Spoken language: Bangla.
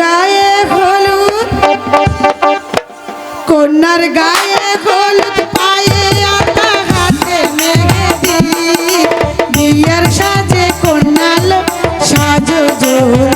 গায়ে হলুদ কন্যার গায়ে হলুদ পায়ে আটা হাতে মেঘে বিয়ের সাজে কন্যাল সাজো জোর